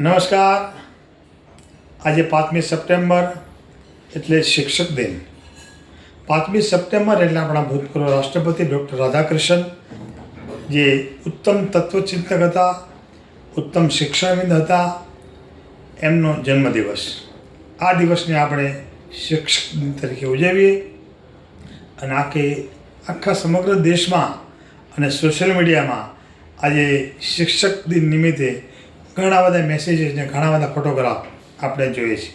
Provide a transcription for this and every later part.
નમસ્કાર. આજે પાંચમી સપ્ટેમ્બર એટલે શિક્ષક દિન. પાંચમી સપ્ટેમ્બર એટલે આપણા ભૂતપૂર્વ રાષ્ટ્રપતિ ડૉક્ટર રાધાકૃષ્ણ, જે ઉત્તમ તત્વચિંતક હતા, ઉત્તમ શિક્ષણવિદ હતા, એમનો જન્મદિવસ. આ દિવસને આપણે શિક્ષક દિન તરીકે ઉજવીએ અને આખે, આખા સમગ્ર દેશમાં અને સોશિયલ મીડિયામાં આજે શિક્ષક દિન નિમિત્તે ઘણા બધા મેસેજીસ ને ઘણા બધા ફોટોગ્રાફ આપણે જોઈએ છીએ.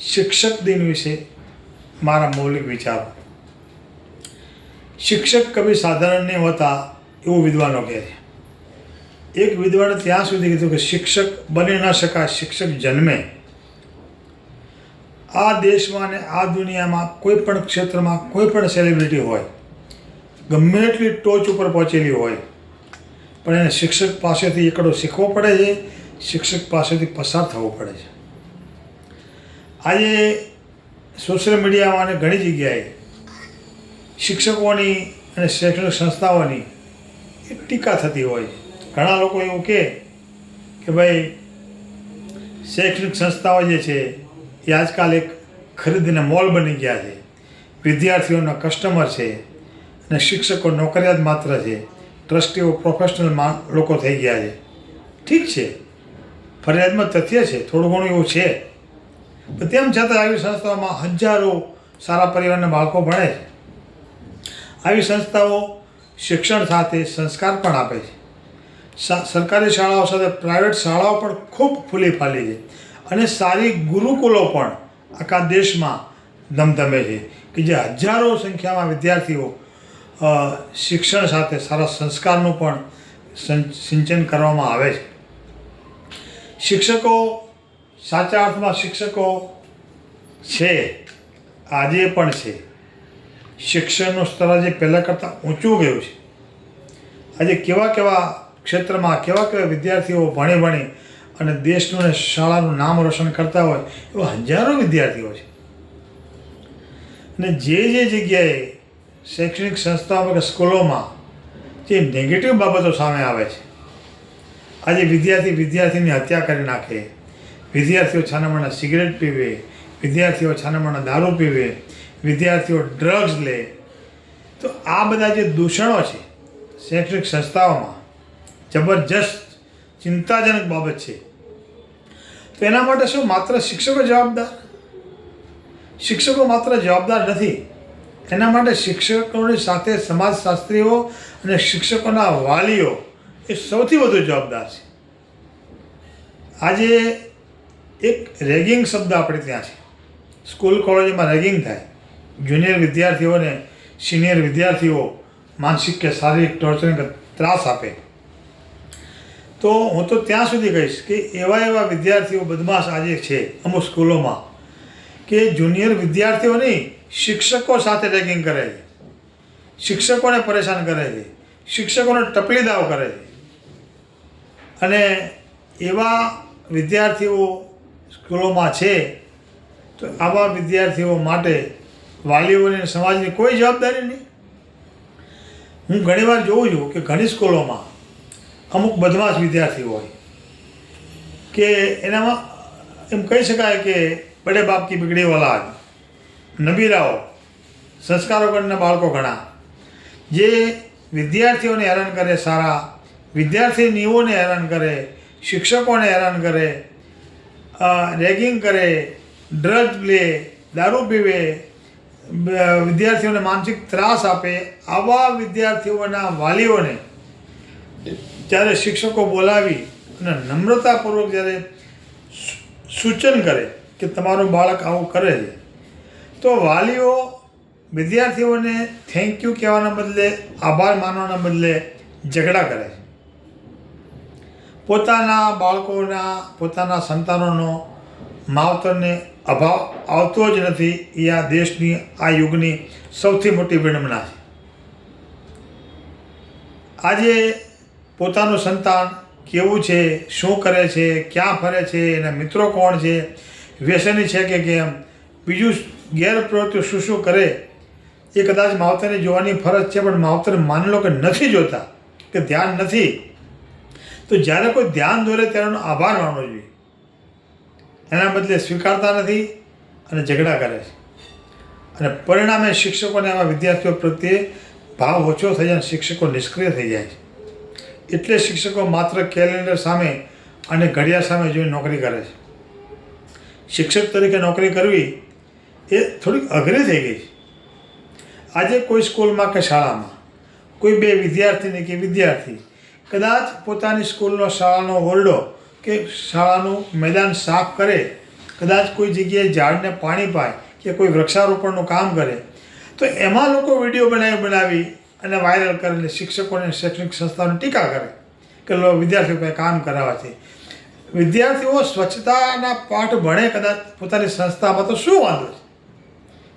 શિક્ષક દિન વિશે મારા મૌલિક વિચાર. શિક્ષક કભી સાધારણ નહીં હોતા એવું વિદ્વાનો કહે છે. એક વિદ્વાને ત્યાં સુધી કીધું કે શિક્ષક બની ન શકાય, શિક્ષક જન્મે. આ દેશમાં અને આ દુનિયામાં કોઈ પણ ક્ષેત્રમાં કોઈ પણ સેલિબ્રિટી હોય, ગમે એટલી ટોચ ઉપર પહોંચેલી હોય પણ એને શિક્ષક પાસેથી એકડો શીખવો પડે છે, શિક્ષક પાસેથી પસાર થવું પડે છે. આજે સોશિયલ મીડિયામાં અને ઘણી જગ્યાએ શિક્ષકોની અને શૈક્ષણિક સંસ્થાઓની એક ટીકા થતી હોય ઘણા લોકો એવું કહે કે ભાઈ, શૈક્ષણિક સંસ્થાઓ જે છે, એ આજકાલ એક ખરીદીના મોલ બની ગયા છે. વિદ્યાર્થીઓના કસ્ટમર છે અને શિક્ષકો નોકરિયાત માત્ર છે. ટ્રસ્ટીઓ પ્રોફેશનલ લોકો થઈ ગયા છે. ઠીક છે. ફરિયાદમાં તથ્ય છે. થોડું ઘણું એવું છે. તેમ છતાં આવી સંસ્થાઓમાં હજારો સારા પરિવારના બાળકો ભણે છે. આવી સંસ્થાઓ શિક્ષણ સાથે સંસ્કાર પણ આપે છે. સરકારી શાળાઓ સાથે પ્રાઇવેટ શાળાઓ પણ ખૂબ ફૂલી ફાલી છે. અને સારી ગુરુકુલો પણ આખા દેશમાં ધમધમે છે કે જે હજારો સંખ્યામાં વિદ્યાર્થીઓ શિક્ષણ સાથે સારા સંસ્કારનું પણ સિંચન કરવામાં આવે છે. શિક્ષકો, સાચા અર્થમાં શિક્ષકો છે, આજે પણ છે. શિક્ષણનું સ્તર આજે પહેલાં કરતાં ઊંચું ગયું છે. આજે કેવા કેવા ક્ષેત્રમાં કેવા કેવા વિદ્યાર્થીઓ ભણી ભણી અને દેશનું અને શાળાનું નામ રોશન કરતા હોય એવા હજારો વિદ્યાર્થીઓ છે. અને જે જે જગ્યાએ શૈક્ષણિક સંસ્થાઓ કે સ્કૂલોમાં, જે નેગેટિવ બાબતો સામે આવે છે. આજે વિદ્યાર્થી વિદ્યાર્થીની હત્યા કરી નાખે, વિદ્યાર્થીઓ છાનામાના સિગરેટ પીવે, વિદ્યાર્થીઓ છાનામાના દારૂ પીવે, વિદ્યાર્થીઓ ડ્રગ્સ લે. તો આ બધા જે દૂષણો છે, શૈક્ષણિક સંસ્થાઓમાં જબરજસ્ત, ચિંતાજનક બાબત છે. તો એના માટે શું માત્ર શિક્ષકો જવાબદાર? શિક્ષકો માત્ર જવાબદાર નથી. એના માટે શિક્ષકોની સાથે સમાજશાસ્ત્રીઓ અને શિક્ષકોના વાલીઓ એ સૌથી વધુ જવાબદાર છે. આજે એક રેગિંગ શબ્દ આપણે ત્યાં છે. સ્કૂલ કોલેજમાં રેગિંગ થાય. જુનિયર વિદ્યાર્થીઓને સિનિયર વિદ્યાર્થીઓ માનસિક કે શારીરિક ટોર્ચરિંગ ત્રાસ આપે. તો હું તો ત્યાં સુધી કહીશ કે એવા એવા વિદ્યાર્થીઓ બદમાશ આજે છે અમુક સ્કૂલોમાં કે જુનિયર વિદ્યાર્થીઓ નહીં શિક્ષકો સાથે રેગિંગ કરે છે. શિક્ષકોને પરેશાન કરે છે. શિક્ષકોને ટપલી દાવ કરે છે. અને એવા વિદ્યાર્થીઓ સ્કૂલોમાં છે, તો આવા વિદ્યાર્થીઓ માટે વાલીઓની સમાજની કોઈ જવાબદારી નહીં. હું ઘણીવાર જોઉં છું કે ઘણી સ્કૂલોમાં અમુક બદમાશ વિદ્યાર્થીઓ હોય કે એનામાં એમ કહી શકાય કે બડે બાપ કી બિગડી ઓલાદ નબીરાઓ સંસ્કારો કરીને બાળકો ઘણા. જે વિદ્યાર્થીઓને હેરાન કરે, સારા વિદ્યાર્થીનીઓને હેરાન કરે, શિક્ષકોને હેરાન કરે રેગિંગ કરે ડ્રગ લે, દારૂ પીવે વિદ્યાર્થીઓને માનસિક ત્રાસ આપે, આવા વિદ્યાર્થીઓના વાલીઓને જ્યારે શિક્ષકો બોલાવી અને નમ્રતાપૂર્વક જ્યારે સૂચન કરે કે તમારું બાળક આવું કરે છે તો વાલીઓ, વિદ્યાર્થીઓને થેન્ક યુ કહેવાના બદલે, આભાર માનવાના બદલે ઝઘડા કરે છે. પોતાના બાળકોના, પોતાના સંતાનોનો માવતરને અભાવ આવતો જ નથી, એ આ દેશની, આ યુગની સૌથી મોટી વિડંબના છે. આજે પોતાનું સંતાન કેવું છે, શું કરે છે, ક્યાં ફરે છે, એના મિત્રો કોણ છે, વ્યસની છે કે કેમ, બીજું ગેરપ્રવૃત્તિ શું શું કરે, એ કદાચ માવતરને જોવાની ફરજ છે, પણ માવતર માની લો કે નથી જોતા, કે ધ્યાન નથી, તો જ્યારે કોઈ ધ્યાન દોરે ત્યારે આભાર માનવો જોઈએ. એના બદલે સ્વીકારતા નથી અને ઝઘડા કરે છે. અને પરિણામે શિક્ષકોને આવા વિદ્યાર્થીઓ પ્રત્યે ભાવ ઓછો થઈ જાય શિક્ષકો નિષ્ક્રિય થઈ જાય છે. એટલે શિક્ષકો માત્ર કેલેન્ડર સામે અને ઘડિયાળ સામે જોઈને નોકરી કરે છે. શિક્ષક તરીકે નોકરી કરવી એ થોડીક અઘરી થઈ ગઈ આજે કોઈ સ્કૂલમાં કે શાળામાં, કોઈ બે વિદ્યાર્થીની કે વિદ્યાર્થી, કદાચ પોતાની સ્કૂલનો શાળાનો ઓરડો કે શાળાનું મેદાન સાફ કરે, કદાચ કોઈ જગ્યાએ ઝાડને પાણી પાય કે કોઈ વૃક્ષારોપણનું કામ કરે, તો એમાં લોકો વીડિયો બનાવી બનાવી અને વાયરલ કરીને શિક્ષકોને શૈક્ષણિક સંસ્થાઓને ટીકા કરે કે વિદ્યાર્થીઓ પાસે કામ કરાવવાથી વિદ્યાર્થીઓ સ્વચ્છતાના પાઠ ભણે, કદાચ પોતાની સંસ્થામાં તો શું વાંધો છે?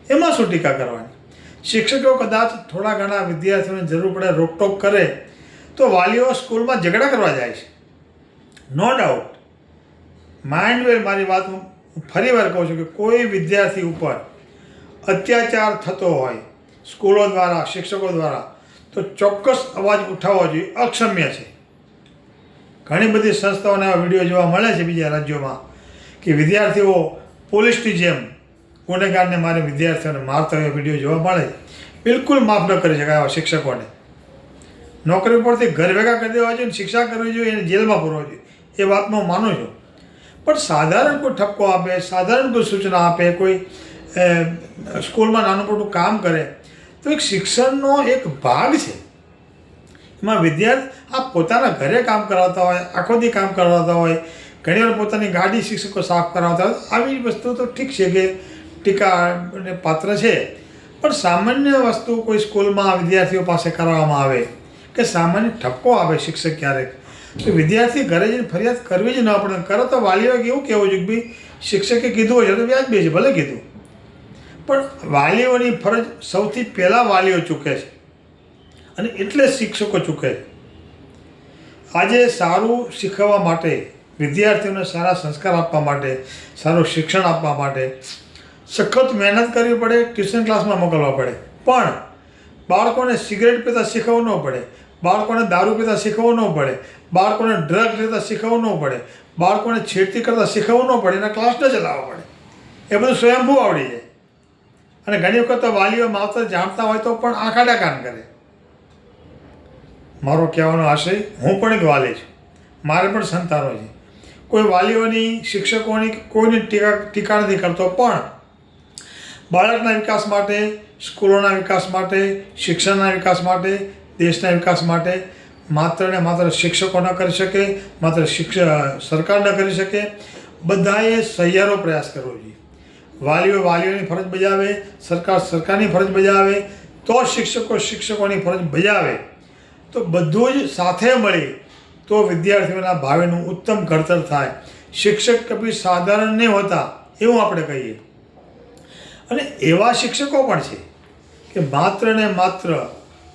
એમાં શું ટીકા કરવાની? શિક્ષકો કદાચ થોડા ઘણા વિદ્યાર્થીઓને જરૂર પડે રોકટોક કરે, તો વાલીઓ સ્કૂલમાં ઝઘડા કરવા જાય છે. નો ડાઉટ માઇન્ડ વેલ મારી વાત હું ફરી વાર કહું છું કે કોઈ વિદ્યાર્થી ઉપર અત્યાચાર થતો હોય, સ્કૂલો દ્વારા, શિક્ષકો દ્વારા, તો ચોક્કસ અવાજ ઉઠાવવો જોઈએ. અક્ષમ્ય છે. ઘણી બધી સંસ્થાઓને આવા વીડિયો જોવા મળે છે બીજા રાજ્યોમાં, કે વિદ્યાર્થીઓ પોલીસની જેમ ગુનેગારને મારે વિદ્યાર્થીઓને મારતા હોય વીડિયો જોવા મળે બિલકુલ માફ ન કરી શકાય આવા શિક્ષકોને. નોકરી પરથી ઘર ભેગા કરી દેવા જોઈએ શિક્ષા કરવી જોઈએ એને જેલમાં પૂરવા જોઈએ. એ વાતમાં માનું છું. પણ સાધારણ કોઈ ઠપકો આપે, સાધારણ કોઈ સૂચના આપે, કોઈ સ્કૂલમાં નાનું મોટું કામ કરે, તો એક શિક્ષણનો એક ભાગ છે. એમાં વિદ્યાર્થી આ પોતાના ઘરે કામ કરાવતા હોય, આખો દી કામ કરાવતા હોય ઘણીવાર પોતાની ગાડી શિક્ષકો સાફ કરાવતા હોય આવી વસ્તુ તો ઠીક છે કે ટીકાને પાત્ર છે. પણ સામાન્ય વસ્તુ કોઈ સ્કૂલમાં વિદ્યાર્થીઓ પાસે કરાવવામાં આવે કે સામાન્ય ઠપકો આપે શિક્ષક ક્યારેક. તો વિદ્યાર્થી ઘરે જઈને ફરિયાદ કરવી જ ન પડે. કરો તો વાલીઓ એવું કહેવું જોઈએ કે ભાઈ શિક્ષકે કીધું હોય તો વ્યાજબી છે, ભલે કીધું. પણ વાલીઓની ફરજ સૌથી પહેલાં વાલીઓ ચૂકે છે અને એટલે શિક્ષકો ચૂકે છે. આજે સારું શીખવવા માટે વિદ્યાર્થીઓને સારા સંસ્કાર આપવા માટે, સારું શિક્ષણ આપવા માટે સખત મહેનત કરવી પડે ટ્યુશન ક્લાસમાં મોકલવા પડે. પણ બાળકોને સિગરેટ પીતા શીખવવું ન પડે, બાળકોને દારૂ પીતા શીખવવું ન પડે, બાળકોને ડ્રગ લેતા શીખવવું ન પડે, બાળકોને છેડતી કરતાં શીખવવું ન પડે, એના ક્લાસ ન ચલાવવા પડે. એ બધું સ્વયંભૂ આવડી જાય. અને ઘણી વખત વાલીઓ માવતર જાણતા હોય તો પણ આંખાડા કાન કરે. મારો કહેવાનો આશય, હું પણ એક વાલી છું. મારે પણ સંતાનો છે. કોઈ વાલીઓની, શિક્ષકોની કોઈની ટીકા ટીકા નથી કરતો, પણ બાળકના વિકાસ માટે, સ્કૂલોના વિકાસ માટે, શિક્ષણના વિકાસ માટે, દેશના વિકાસ માટે માત્ર ને માત્ર શિક્ષકો ન કરી શકે, માત્ર શિક્ષણ સરકાર ન કરી શકે. બધાએ સહિયારો પ્રયાસ કરવો જોઈએ. વાલીઓ વાલીઓની ફરજ બજાવે, સરકાર સરકારની ફરજ બજાવે, તો શિક્ષકો શિક્ષકોની ફરજ બજાવે. તો બધું જ સાથે મળી તો વિદ્યાર્થીઓના ભાવેનું ઉત્તમ ઘડતર થાય. શિક્ષક કભી સાધારણ નહીં હોતા, એવું આપણે કહીએ. અને એવા શિક્ષકો પણ છે કે માત્ર ને માત્ર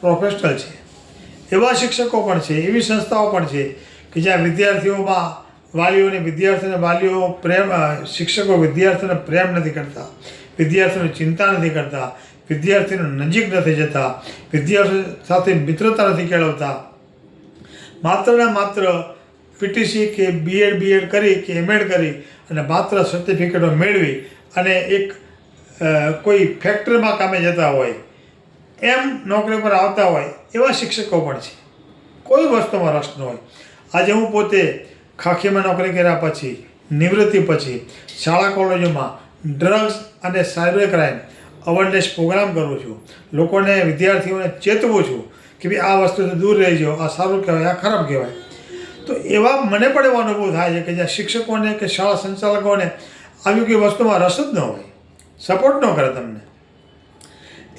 પ્રોફેશનલ છે. એવા શિક્ષકો પણ છે, એવી સંસ્થાઓ પણ છે કે જ્યાં વિદ્યાર્થીઓમાં વાલીઓને વિદ્યાર્થીઓને વાલીઓ પ્રેમ શિક્ષકો વિદ્યાર્થીઓને પ્રેમ નથી કરતા, વિદ્યાર્થીઓને ચિંતા નથી કરતા, વિદ્યાર્થીઓને નજીક નથી જતા, વિદ્યાર્થીઓ સાથે મિત્રતા નથી કેળવતા. માત્ર ને માત્ર પીટીસી કે બીએડ બીએડ કરી કે એમએડ કરી અને માત્ર સર્ટિફિકેટો મેળવી અને એક કોઈ ફેક્ટરીમાં કામે જતા હોય, એમ નોકરી પર આવતા હોય, એવા શિક્ષકો પણ છે. કોઈ વસ્તુમાં રસ ન હોય. આજે હું પોતે ખાખીમાં નોકરી કર્યા પછી, નિવૃત્તિ પછી, શાળા કોલેજોમાં ડ્રગ્સ અને સાયબર ક્રાઇમ અવેરનેસ પ્રોગ્રામ કરું છું. લોકોને, વિદ્યાર્થીઓને ચેતવું છું કે ભાઈ, આ વસ્તુથી દૂર રહેજો, આ સારું કહેવાય, આ ખરાબ કહેવાય. તો એવા મને પણ એવો અનુભવ થાય છે કે જ્યાં શિક્ષકોને કે શાળા સંચાલકોને આવી કોઈ વસ્તુમાં રસ જ ન હોય. સપોર્ટ ન કરે તમને.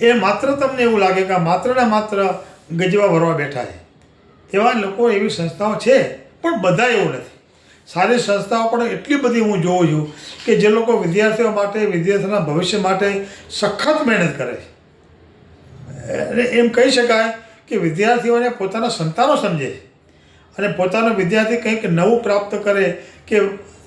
એ માત્ર તમને એવું લાગે કે માત્ર ને માત્ર ગજવા ભરવા બેઠા છે. એવા લોકો, એવી સંસ્થાઓ છે, પણ બધા એવું નથી. સારી સંસ્થાઓ પણ એટલી બધી હું જોઉં છું કે જે લોકો વિદ્યાર્થીઓ માટે વિદ્યાર્થીઓના ભવિષ્ય માટે સખત મહેનત કરે છે. અને એમ કહી શકાય કે વિદ્યાર્થીઓને પોતાના સંતાનો સમજે અને પોતાનો વિદ્યાર્થી કંઈક નવું પ્રાપ્ત કરે કે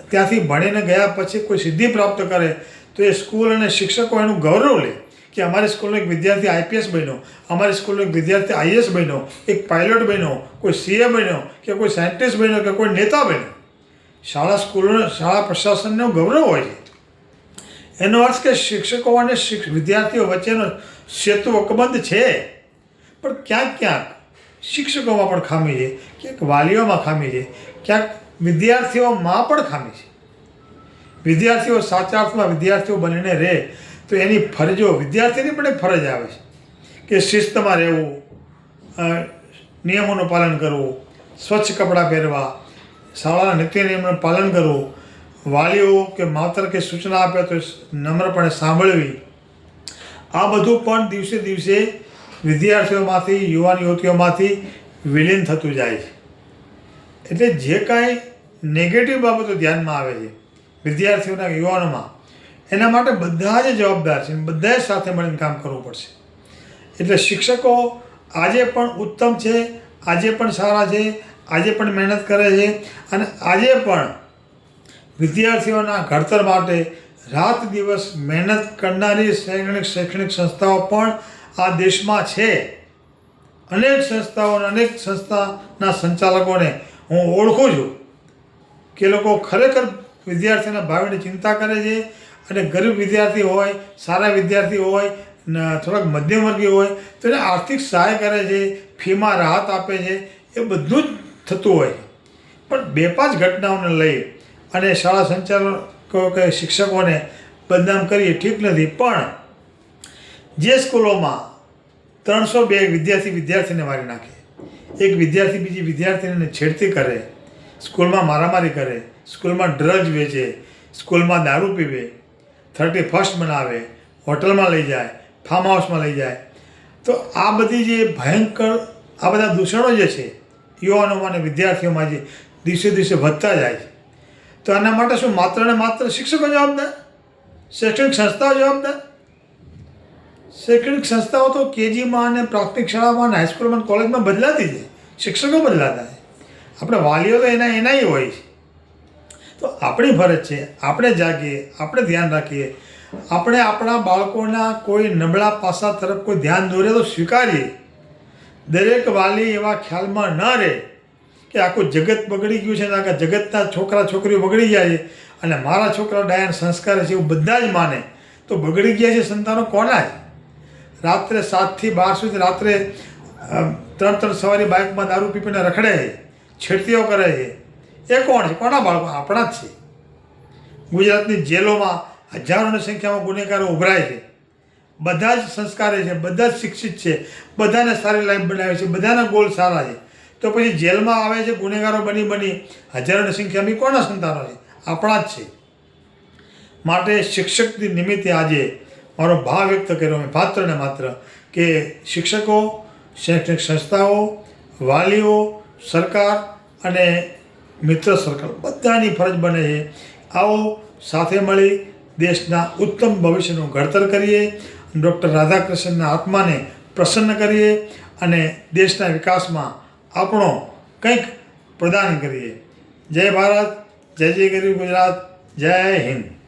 ત્યાંથી ભણીને ગયા પછી કોઈ સિદ્ધિ પ્રાપ્ત કરે તો એ સ્કૂલ અને શિક્ષકો એનું ગૌરવ લે કે અમારી સ્કૂલનો એક વિદ્યાર્થી આઈપીએસ બન્યો, અમારી સ્કૂલનો એક વિદ્યાર્થી આઈએસ બન્યો, એક પાયલોટ બન્યો, કોઈ સીએ બન્યો, કે કોઈ સાયન્ટિસ્ટ બન્યો, કે કોઈ નેતા બન્યો. શાળા સ્કૂલો, શાળા પ્રશાસનનો ગૌરવ હોય છે. એનો અર્થ કે શિક્ષકો અને વિદ્યાર્થીઓ વચ્ચેનો સેતુ અકબંધ છે. પણ ક્યાંક ક્યાંક શિક્ષકોમાં પણ ખામી છે, ક્યાંક વાલીઓમાં ખામી છે, ક્યાંક વિદ્યાર્થીઓમાં પણ ખામી છે. વિદ્યાર્થીઓ સાચા અર્થમાં વિદ્યાર્થીઓ બનીને રહે, તો એની ફરજો વિદ્યાર્થીની પણ ફરજ આવે છે કે શિસ્તમાં રહેવું નિયમોનું પાલન કરવું, સ્વચ્છ કપડાં પહેરવા, શાળાના નીતિ નિયમોનું પાલન કરવું, વાલીઓ કે માતર કે સૂચના આપે તો નમ્રપણે સાંભળવી. આ બધું પણ દિવસે દિવસે વિદ્યાર્થીઓમાંથી, યુવાન યુવતીઓમાંથી વિલીન થતું જાય છે. એટલે જે કાંઈ નેગેટિવ બાબતો ધ્યાનમાં આવે છે વિદ્યાર્થીઓના યુવાનોમાં. એના માટે બધા જ જવાબદાર છે. બધાએ સાથે મળીને કામ કરવું પડશે. એટલે શિક્ષકો આજે પણ ઉત્તમ છે, આજે પણ સારા છે, આજે પણ મહેનત કરે છે અને આજે પણ વિદ્યાર્થીઓના ઘડતર માટે રાત દિવસ મહેનત કરનારી શૈક્ષણિક શૈક્ષણિક સંસ્થાઓ પણ આ દેશમાં છે. અનેક સંસ્થાઓ અનેક સંસ્થાના સંચાલકોને હું ઓળખું છું કે લોકો ખરેખર વિદ્યાર્થીના ભાવિની ચિંતા કરે છે અને ગરીબ વિદ્યાર્થી હોય, સારા વિદ્યાર્થી હોય થોડાક થોડાક મધ્યમવર્ગીય હોય, તો એને આર્થિક સહાય કરે છે, ફીમાં રાહત આપે છે, એ બધું જ થતું હોય પણ બે પાંચ ઘટનાઓને લઈ અને શાળા સંચાલકો કે શિક્ષકોને બદનામ કરીએ ઠીક નથી, પણ જે સ્કૂલોમાં ત્રણસો બે વિદ્યાર્થી વિદ્યાર્થીને મારી નાખે, એક વિદ્યાર્થી બીજી વિદ્યાર્થીને છેડતી કરે, સ્કૂલમાં મારામારી કરે સ્કૂલમાં ડ્રગ્સ વેચે, સ્કૂલમાં દારૂ પીવે, થર્ટી ફર્સ્ટ બનાવે હોટલમાં લઈ જાય ફાર્મ હાઉસમાં લઈ જાય. તો આ બધી જે ભયંકર, આ બધા દૂષણો જે છે, યુવાનોમાં અને વિદ્યાર્થીઓમાં જે દિવસે દિવસે વધતા જાય છે. તો આના માટે શું માત્ર ને માત્ર શિક્ષકો જવાબદાર? શૈક્ષણિક સંસ્થાઓ જવાબદાર? શૈક્ષણિક સંસ્થાઓ તો કેજીમાં અને પ્રાથમિક શાળામાં અને હાઈસ્કૂલમાં કોલેજમાં બદલાતી છે શિક્ષકો બદલાતા છે આપણે વાલીઓ તો એના, એનાય હોય છે તો આપણી ફરજ છે, આપણે જાગીએ, આપણે ધ્યાન રાખીએ. આપણે આપણા બાળકોના કોઈ નબળા પાસા તરફ કોઈ ધ્યાન દોરે તો સ્વીકારીએ. દરેક વાલી એવા ખ્યાલમાં ન રહે કે આખું જગત બગડી ગયું છે ને આખા જગતના છોકરા છોકરીઓ બગડી જાય અને મારા છોકરા ડાયન સંસ્કાર છે એવું બધા જ માને. તો બગડી ગયા છે સંતાનો કોના? છે રાત્રે સાતથી બાર સુધી રાત્રે ત્રણ ત્રણ સવારી બાઇકમાં દારૂ પીપીને રખડે છેડતીઓ કરે છે. એ કોણ છે? કોના બાળકો? આપણા જ છે. ગુજરાતની જેલોમાં હજારોની સંખ્યામાં ગુનેગારો ઉભરાય છે. બધા જ સંસ્કારે છે, બધા જ શિક્ષિત છે, બધાને સારી લાઈફ બનાવે છે, બધાના ગોલ સારા છે. તો પછી જેલમાં આવે છે, ગુનેગારો બની બની હજારોની સંખ્યામાં કોના સંતાનો છે? આપણા જ છે. માટે શિક્ષક નિમિત્તે આજે મારો ભાવ વ્યક્ત કર્યો. મેં માત્ર ને માત્ર કે શિક્ષકો, શૈક્ષણિક સંસ્થાઓ, વાલીઓ, સરકાર અને મિત્ર સર્કલ. બધાની ફરજ બને છે. આવો સાથે મળી દેશના ઉત્તમ ભવિષ્યનું ઘડતર કરીએ, ડૉક્ટર રાધાકૃષ્ણના આત્માને પ્રસન્ન કરીએ અને દેશના વિકાસમાં આપણો કંઈક પ્રદાન કરીએ. જય ભારત, જય જય ગરીબ ગુજરાત, જય હિન્દ.